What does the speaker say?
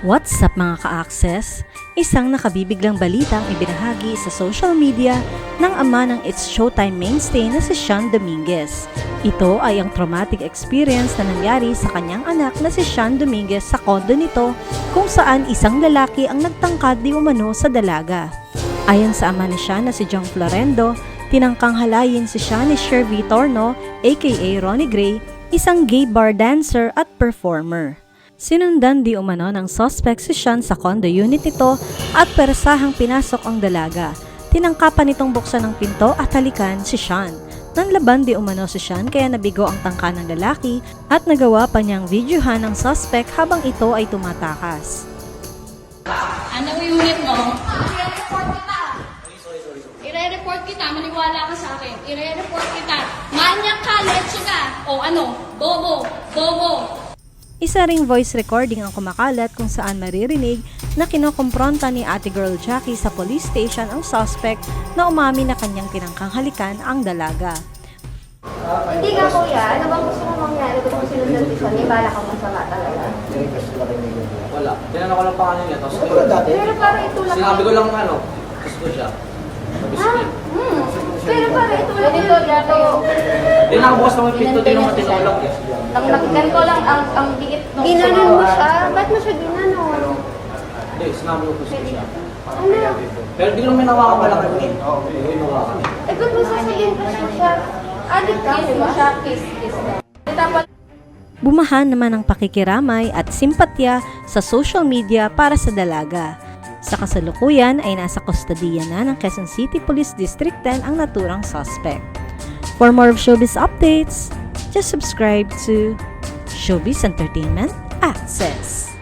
What's up mga ka-access? Isang nakabibiglang balita ang ibinahagi sa social media ng ama ng It's Showtime mainstay na si Sean Dominguez. Ito ay ang traumatic experience na nangyari sa kanyang anak na si Sean Dominguez sa kondo nito kung saan isang lalaki ang nagtangkad di umano sa dalaga. Ayon sa ama ni Sean na si John Florendo, tinangkang halayin si Sean ni Shervy Torno aka Ronnie Gray, isang gay bar dancer at performer. Sinundan di umano ng suspect si Sean sa condo unit nito at persahang pinasok ang dalaga. Tinangkapan nitong buksan ng pinto at halikan si Sean. Nanlaban di umano si Sean kaya nabigo ang tangka ng lalaki at nagawa pa niyang videohan ng suspect habang ito ay tumatakas. Ano unit mo? I-report kita. I-report kita, maniwala ka sa akin. I-report kita. Manyak ka, leche ka. O ano, bobo, bobo. Isa ring voice recording ang kumakalat kung saan maririnig na kinokompronta ni ate girl Jackie sa police station ang suspect na umami na kanyang tinangkang halikan ang dalaga. Hindi nga kuya, ano bang gusto mo mangyari? Gusto mo sinundan si Sean? May bala kang masama talaga. Wala. Tinanong ko lang pa kanina, tapos Pero parang itulak sinabi ko lang ano, gusto ko siya. Sabi Ha? sige. Hmm. Pero parang itulak dito, dito. Di na bukas naman pinto, di naman tinulak eh. Ang ganito lang, ang, ang dikit nung Ginanon mo siya? Ba't mo siya ginanon? Hindi, sinabi ko ko siya. Ano? Pero di ko naman nawakan pala kami. Hindi ko hinawakan eh. Eh, ba't mo sasabihin pa siya siya? Adik ka, di ba? Siya, kiss, kiss ka. Dapat Bumahan naman ang pakikiramay at simpatya sa social media para sa dalaga. Sa kasalukuyan ay nasa kustodiya na ng Quezon City Police District 10 ang naturang suspect. For more of showbiz updates, just subscribe to Showbiz Entertainment Access.